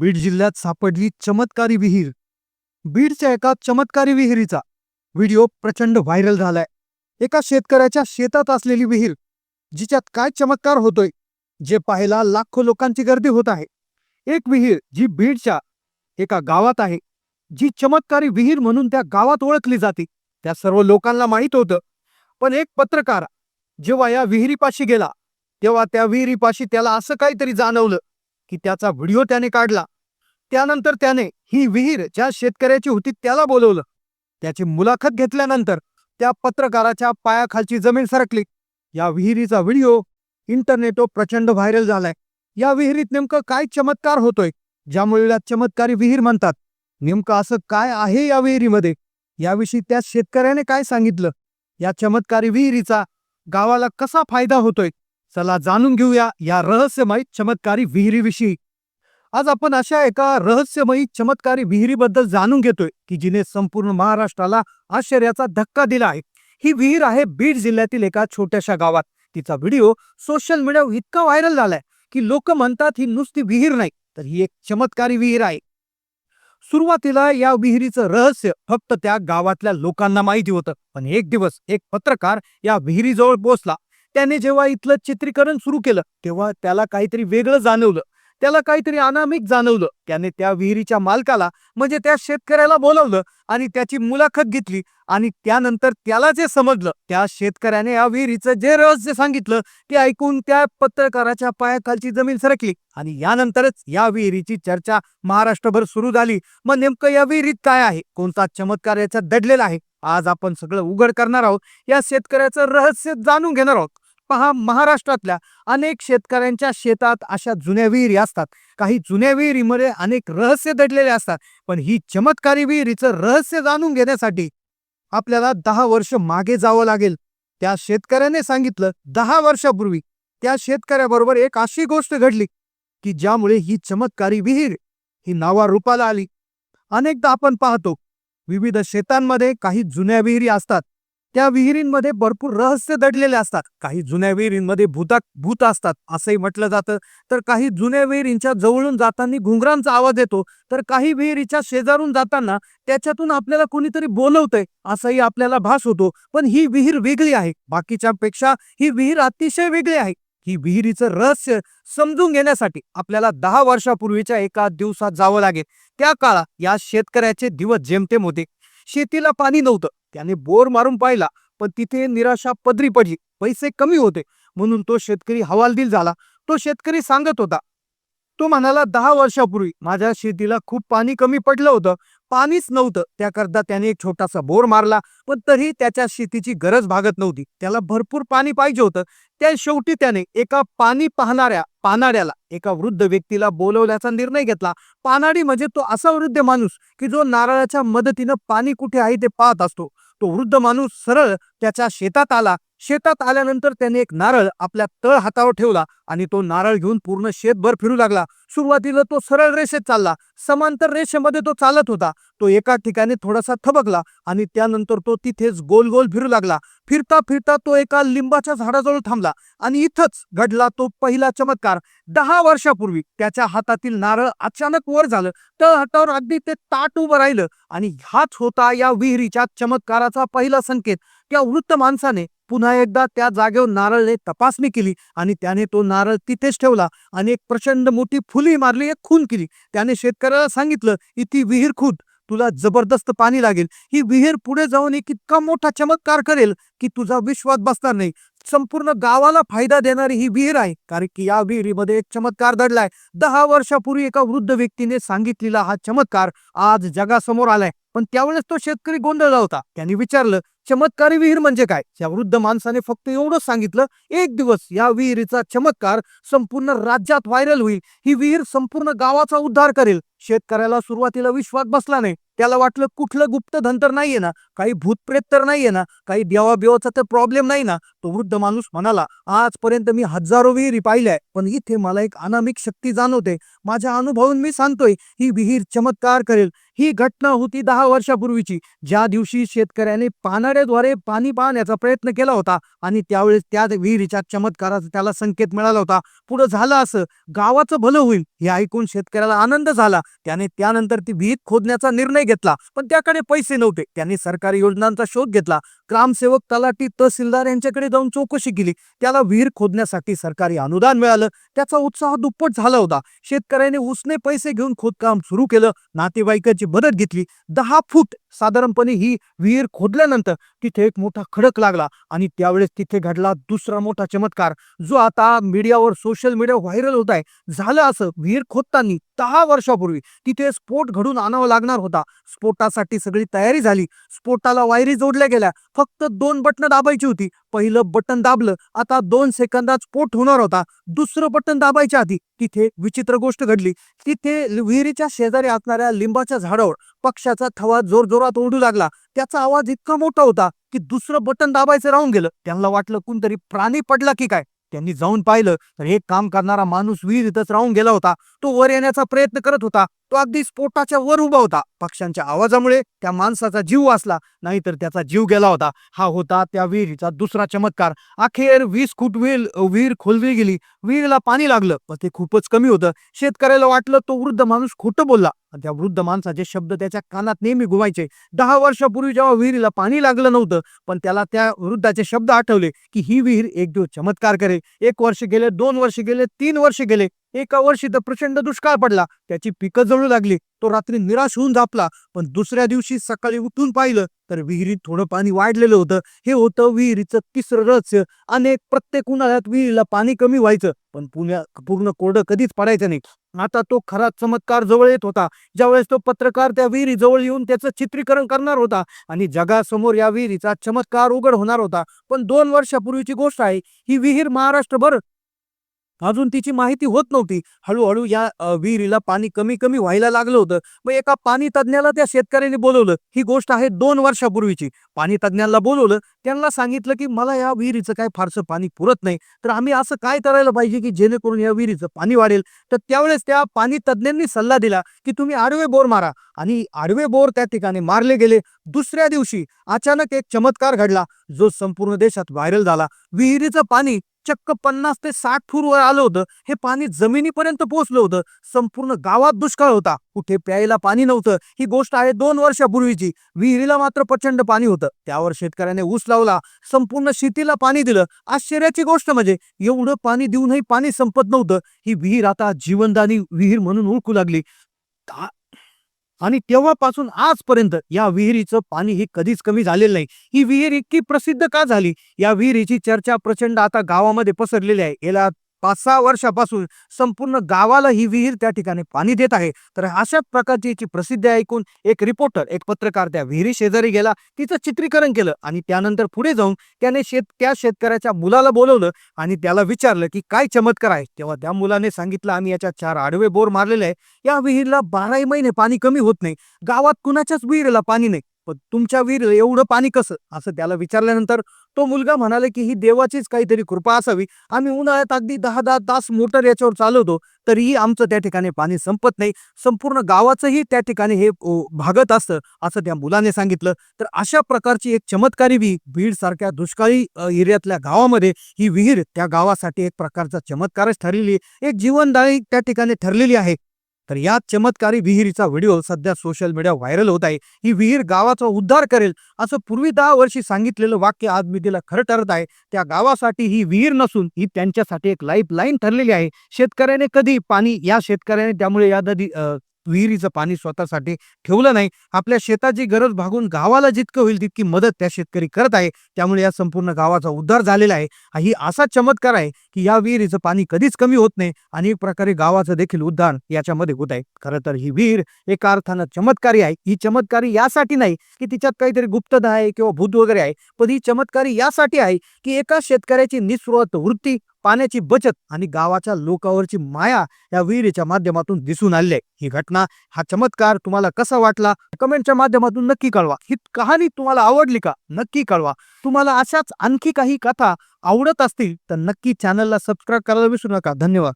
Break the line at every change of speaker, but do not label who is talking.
बीड जिल्ह्यात सापडली चमत्कारी विहीर. बीडच्या एका चमत्कारी विहिरीचा व्हिडिओ प्रचंड व्हायरल झालाय. एका शेतकऱ्याच्या शेतात असलेली विहीर जिच्यात काय चमत्कार होतोय जे पाहायला लाखो लोकांची गर्दी होत आहे. एक विहीर जी बीडच्या एका गावात आहे जी चमत्कारी विहीर म्हणून त्या गावात ओळखली जाते. त्या सर्व लोकांना माहीत होतं पण एक पत्रकार जेव्हा या विहिरीपाशी गेला तेव्हा त्या विहिरीपाशी त्याला असं काहीतरी जाणवलं की त्याचा व्हिडिओ त्याने काढला. त्यानंतर त्याने ही विहीर ज्या शेतकऱ्याची होती त्याला बोलवलं. त्याची मुलाखत घेतल्यानंतर त्या पत्रकाराच्या पायाखालची जमीन सरकली. या विहिरीचा व्हिडिओ इंटरनेटवर प्रचंड व्हायरल झालाय. या विहिरीत नेमकं काय चमत्कार होतोय? ज्यामुळे याला चमत्कारी विहीर म्हणतात नेमकं असं काय आहे या विहिरीमध्ये? याविषयी त्या शेतकऱ्याने काय सांगितलं? या चमत्कारी विहिरीचा गावाला कसा फायदा होतोय? चला जाणून घेऊया या रहस्यमयी चमत्कारी विहिरीविषयी. आज आपण अशा एका रहस्यमयी चमत्कारी विहिरीबद्दल जाणून घेतोय की जिने संपूर्ण महाराष्ट्राला आश्चर्याचा धक्का दिला आहे. ही विहीर आहे बीड जिल्ह्यातील एका छोट्याशा गावात. तिचा व्हिडिओ सोशल मीडियावर इतका व्हायरल झालाय की लोक म्हणतात ही नुसती विहीर नाही तर ही एक चमत्कारी विहीर आहे. सुरुवातीला या विहिरीचं रहस्य फक्त त्या गावातल्या लोकांना माहिती होतं पण एक दिवस एक पत्रकार या विहिरीजवळ पोहोचला त्याने जेव्हा इथलं चित्रीकरण सुरू केलं तेव्हा त्याला काहीतरी वेगळं जाणवलं. त्याला काहीतरी अनामिक जाणवलं. त्याने त्या विहिरीच्या मालकाला म्हणजे त्या शेतकऱ्याला बोलावलं आणि त्याची मुलाखत घेतली आणि त्यानंतर त्याला जे समजलं त्या शेतकऱ्याने या विहिरीचं जे रहस्य सांगितलं ते ऐकून त्या पत्रकाराच्या पायाखालची जमीन सरकली आणि यानंतरच या विहिरीची चर्चा महाराष्ट्रभर सुरू झाली. मग नेमकं या विहिरीत काय आहे? कोणता चमत्कार याच्यात दडलेला आहे? आज आपण सगळं उघड करणार आहोत. या शेतकऱ्याचं रहस्य जाणून घेणार आहोत. पहा महाराष्ट्रातल्या अनेक शेतकऱ्यांच्या शेतात अशा जुन्या विहिरी असतात. काही जुन्या विहिरीमध्ये अनेक रहस्य दडलेले असतात. पण ही चमत्कारी विहिरीचं रहस्य जाणून घेण्यासाठी आपल्याला दहा वर्ष मागे जावं लागेल. त्या शेतकऱ्याने सांगितलं दहा वर्षापूर्वी त्या शेतकऱ्याबरोबर एक अशी गोष्ट घडली की ज्यामुळे ही चमत्कारी विहीर ही नावा रूपाला आली. अनेकदा आपण पाहतो विविध शेतांमध्ये काही जुन्या विहिरी असतात. त्या विहिरींमध्ये भरपूर रहस्य दडलेले असतात. काही जुन्या विहिरींमध्ये भूता भूत असतात असंही म्हटलं जातं. तर काही जुन्या विहिरींच्या जवळून जाताना घुंगरांचा आवाज येतो. तर काही विहिरीच्या शेजारून जाताना त्याच्यातून आपल्याला कोणीतरी बोलवतंय असंही आपल्याला भास होतो. पण ही विहीर वेगळी आहे. बाकीच्या पेक्षा ही विहीर अतिशय वेगळी आहे. ही विहिरीचं रहस्य समजून घेण्यासाठी आपल्याला दहा वर्षापूर्वीच्या एका दिवसात जावं लागेल. त्या काळात या शेतकऱ्याचे दिवस जेमतेम होते. शेतीला पाणी नव्हतं. त्याने बोर मारून पाहिला पण तिथे निराशा पदरी पडली. पैसे कमी होते. म्हणून तो शेतकरी हवालदिल झाला. तो शेतकरी सांगत होता तो म्हणाला दहा वर्षापूर्वी माझ्या शेतीला खूप पाणी कमी पडलं होतं. पाणीच नव्हतं. त्याकरता त्याने एक छोटासा बोर मारला पण तरी त्याच्या शेतीची गरज भागत नव्हती. त्याला भरपूर पाणी पाहिजे होतं. त्या शेवटी त्याने एका पाणी पाहणाऱ्या पानाड्याला एका वृद्ध व्यक्तीला बोलवल्याचा निर्णय घेतला. पानाडी म्हणजे तो असा वृद्ध माणूस की जो नारळाच्या मदतीनं पाणी कुठे आहे ते पाहत असतो. तो वृद्ध माणूस सरळ त्याच्या शेतात आला. शेतात आल्यानंतर त्याने एक नारळ आपल्या तळ हातावर ठेवला आणि तो नारळ घेऊन पूर्ण शेतभर फिरू लागला. सुरुवातीला तो सरळ रेषेत चालला. समांतर रेषेमध्ये तो चालत होता. तो एका ठिकाणी थोडासा थबकला आणि त्यानंतर तो तिथेच गोल गोल फिरू लागला. फिरता फिरता तो एका लिंबाच्या झाडाजवळ थांबला आणि इथंच घडला तो पहिला चमत्कार. दहा वर्षापूर्वी त्याच्या हातातील नारळ अचानक वर झालं. तळ हातावर अगदी ते ताट उभं राहिलं आणि ह्याच होता या विहिरीच्या चमत्काराचा पहिला संकेत. त्या वृत्त माणसाने पुन्हा एकदा त्या जागेवर नारळने तपासणी केली आणि त्याने तो नारळ तिथेच ठेवला आणि एक प्रचंड मोठी फुली मारली एक खून केली. त्याने शेतकऱ्याला सांगितलं इथे विहीर खूद तुला जबरदस्त पाणी लागेल. ही विहीर पुढे जाऊन एक इतका मोठा चमत्कार करेल की तुझा विश्वास बसणार नाही. संपूर्ण गावाला फायदा देणारी ही विहीर आहे. कारण की या विहिरीमध्ये एक चमत्कार दडलाय दहा वर्षापूर्वी एका वृद्ध व्यक्तीने सांगितलेला हा चमत्कार आज जगासमोर आलाय. पण त्यावेळेस तो शेतकरी गोंधळला होता. त्यांनी विचारलं चमत्कारी विहीर म्हणजे काय? या वृद्ध माणसाने फक्त एवढंच सांगितलं एक दिवस या विहिरीचा चमत्कार संपूर्ण राज्यात व्हायरल होईल. ही विहीर संपूर्ण गावाचा उद्धार करेल. शेतकऱ्याला सुरुवातीला विश्वास बसला नाही. त्याला वाटलं कुठलं गुप्तधन तर नाहीये ना काही भूतप्रेत तर नाहीये ना काही देवा बिवाचा तर प्रॉब्लेम नाही ना तो वृद्ध माणूस म्हणाला आजपर्यंत मी हजारो विहिरी पाहिल्या पण इथे मला एक अनामिक शक्ती जाणवते. माझ्या अनुभवून मी सांगतोय ही विहीर चमत्कार करेल. ही घटना होती दहा वर्षापूर्वीची. ज्या दिवशी शेतकऱ्याने पानाऱ्याद्वारे पाणी पाहण्याचा प्रयत्न केला होता आणि त्यावेळेस त्या विहिरीच्या चमत्काराचा त्याला संकेत मिळाला होता. पुढे झालं असं. गावाचं भलं होईल हे ऐकून शेतकऱ्याला आनंद झाला. त्याने त्यानंतर ती विहीर खोदण्याचा निर्णय घेतला पण त्याकडे पैसे नव्हते. त्यांनी सरकारी योजनांचा शोध घेतला. ग्रामसेवक तलाठी तहसीलदार यांच्याकडे जाऊन चौकशी केली. त्याला विहीर खोदण्यासाठी सरकारी अनुदान मिळालं. त्याचा उत्साह दुप्पट झाला होता. शेतकऱ्याने उसने पैसे घेऊन खोदकाम सुरू केलं. नातेवाईकाची मदत घेतली. दहा फूट साधारणपणे ही विहीर खोदल्यानंतर तिथे एक मोठा खडक लागला आणि त्यावेळेस तिथे घडला दुसरा मोठा चमत्कार जो आता मीडियावर सोशल मीडिया व्हायरल होत आहे. झालं असं विहीर खोदताना दहा वर्षापूर्वी तिथे स्फोट घडून आणावा लागणार होता. स्फोटासाठी सगळी तयारी झाली. स्फोटाला वायरी जोडल्या गेल्या. फक्त दोन बटन दाबायची होती. पहिलं बटन दाबलं आता दोन सेकंदात स्फोट होणार होता. दुसरं बटन दाबायच्या आधी तिथे विचित्र गोष्ट घडली. तिथे विहिरीच्या शेजारी असणाऱ्या लिंबाच्या झाडावर पक्षाचा थवा जोर जोरात ओढू लागला. त्याचा आवाज इतका मोठा होता की दुसरं बटन दाबायचं राहून गेलं. त्यांना वाटलं कोणतरी प्राणी पडला की काय? त्यांनी जाऊन पाहिलं तर हे काम करणारा माणूस विहिरीतच राहून गेला होता. तो वर येण्याचा प्रयत्न करत होता. तो अगदी स्फोटाच्या वर उभा होता. पक्ष्यांच्या आवाजामुळे त्या माणसाचा जीव वाचला नाहीतर त्याचा जीव गेला होता. हा होता त्या विहिरीचा दुसरा चमत्कार. अखेर वीस फूट विहीर विहीर खोलली गेली. विहिरीला पाणी लागलं पण ते खूपच कमी होतं. शेतकऱ्याला वाटलं तो वृद्ध माणूस खोटं बोलला. त्या वृद्ध माणसाचे शब्द त्याच्या कानात नेहमी घुमायचे. दहा वर्षापूर्वी जेव्हा विहिरीला पाणी लागलं नव्हतं पण त्याला त्या वृद्धाचे शब्द आठवले की ही विहीर एक दिवस चमत्कार करेल. एक वर्ष गेले दोन वर्ष गेले तीन वर्ष गेले. एका वर्षी तर प्रचंड दुष्काळ पडला. त्याची पिकं जळू लागली. तो रात्री निराश होऊन झापला. पण दुसऱ्या दिवशी सकाळी उठून पाहिलं तर विहिरीत थोडं पाणी वाढलेलं होतं. हे होतं विहिरीचं तिसरं रहस्य. अनेक प्रत्येक उन्हाळ्यात विहिरीला पाणी कमी व्हायचं. पण पुण्या पूर्ण कोरडं कधीच पडायचं नाही. आता तो खरा चमत्कार जवळ येत होता. ज्यावेळेस तो पत्रकार त्या विहिरी जवळ येऊन त्याचं चित्रीकरण करणार होता. आणि जगासमोर या विहिरीचा चमत्कार उघड होणार होता. पण दोन वर्षापूर्वीची गोष्ट आहे. ही विहीर महाराष्ट्रभर अजून तिची माहिती होत नव्हती. हळूहळू या विहिरीला पाणी कमी कमी व्हायला लागलं होतं. मग एका पाणी तज्ज्ञाला त्या शेतकऱ्याने बोलवलं. ही गोष्ट आहे दोन वर्षापूर्वीची. पाणी तज्ज्ञाला बोलवलं. त्यांना सांगितलं की मला या विहिरीचं काय फारसं पाणी पुरत नाही. तर आम्ही असं काय करायला पाहिजे की जेणेकरून या विहिरीचं पाणी वाढेल? तर त्यावेळेस त्या पाणी तज्ज्ञांनी सल्ला दिला की तुम्ही आडवे बोर मारा. आणि आडवे बोर त्या ठिकाणी मारले गेले. दुसऱ्या दिवशी अचानक एक चमत्कार घडला. जो संपूर्ण देशात व्हायरल झाला. विहिरीचं पाणी चक्क पन्नास ते साठ फूट वर आलं होतं. हे पाणी जमिनीपर्यंत पोहोचलं होतं. संपूर्ण गावात दुष्काळ होता. कुठे प्यायला पाणी नव्हतं. ही गोष्ट आहे दोन वर्षापूर्वीची. विहिरीला मात्र प्रचंड पाणी होतं. त्यावर शेतकऱ्याने ऊस लावला. संपूर्ण शेतीला पाणी दिलं. आश्चर्याची गोष्ट म्हणजे एवढं पाणी देऊनही पाणी संपत नव्हतं. ही विहीर आता जीवनदानी विहीर म्हणून ओळखू लागली. आणि तेव्हापासून आजपर्यंत या विहिरीचं पाणी हे कधीच कमी झालेलं नाही. ही विहीर इतकी प्रसिद्ध का झाली? या विहिरीची चर्चा प्रचंड आता गावामध्ये पसरलेली आहे. याला पाच सहा वर्षापासून संपूर्ण गावाला ही विहीर त्या ठिकाणी पाणी देत आहे. तर अशाच प्रकारची याची प्रसिद्धी ऐकून एक रिपोर्टर एक पत्रकार त्या विहिरी शेजारी गेला. तिचं चित्रीकरण केलं आणि त्यानंतर पुढे जाऊन त्याने शेत त्या शेतकऱ्याच्या मुलाला बोलवलं आणि त्याला विचारलं की काय चमत्कार आहे? तेव्हा त्या मुलाने सांगितलं आम्ही याच्या चार आडवे बोर मारलेले आहे. या विहिरीला बाराही महिने पाणी कमी होत नाही. गावात कुणाच्याच विहिरीला पाणी नाही. पण तुमच्या वीर एवढं पाणी कसं? असं त्याला विचारल्यानंतर तो मुलगा म्हणाला की ही देवाचीच काहीतरी कृपा असावी. आम्ही उन्हाळ्यात अगदी दहा दहा तास मोटर याच्यावर चालवतो तरीही आमचं त्या ठिकाणी पाणी संपत नाही. संपूर्ण गावाचंही त्या ठिकाणी हे भागत असतं असं त्या मुलाने सांगितलं. तर अशा प्रकारची एक चमत्कारी विहीर बीड सारख्या दुष्काळी एरियातल्या गावामध्ये ही विहीर त्या गावासाठी एक प्रकारचा चमत्कारच ठरलेली एक जीवनदायी त्या ठिकाणी ठरलेली आहे. तर या चमत्कारी विहिरीचा व्हिडिओ सध्या सोशल मीडिया व्हायरल होत आहे. ही विहीर गावाचा उद्धार करेल असं पूर्वी दहा वर्षी सांगितलेलं वाक्य आज मी तिला खरं ठरत आहे. त्या गावासाठी ही विहीर नसून ही त्यांच्यासाठी एक लाईफ लाईन ठरलेली आहे. शेतकऱ्याने कधी पाणी या शेतकऱ्याने त्यामुळे या नदी विहिरीचं पाणी स्वतःसाठी ठेवलं नाही. आपल्या शेताची गरज भागून गावाला जितकं होईल तितकी मदत त्या शेतकरी करत आहे. त्यामुळे या संपूर्ण गावाचा उद्धार झालेला आहे. ही असा चमत्कार आहे की या विहिरीचं पाणी कधीच कमी होत नाही आणि एक प्रकारे गावाचं देखील उद्धार याच्यामध्ये होत आहे. खरं तर ही विहीर एका अर्थानं चमत्कारी आहे. ही चमत्कारी यासाठी नाही की तिच्यात काहीतरी गुप्तता आहे किंवा भूत वगैरे आहे. पण ही चमत्कारी यासाठी आहे की एका शेतकऱ्याची निस्वार्थ वृत्ती पाण्याची बचत आणि गावाच्या लोकांवरची माया या विहिरीच्या माध्यमातून दिसून आली आहे. ही घटना हा चमत्कार तुम्हाला कसा वाटला? कमेंटच्या माध्यमातून नक्की कळवा. ही कहाणी तुम्हाला आवडली का? नक्की कळवा. तुम्हाला अशाच आणखी काही कथा आवडत असतील तर नक्की चॅनलला सबस्क्राईब करायला विसरू नका. धन्यवाद.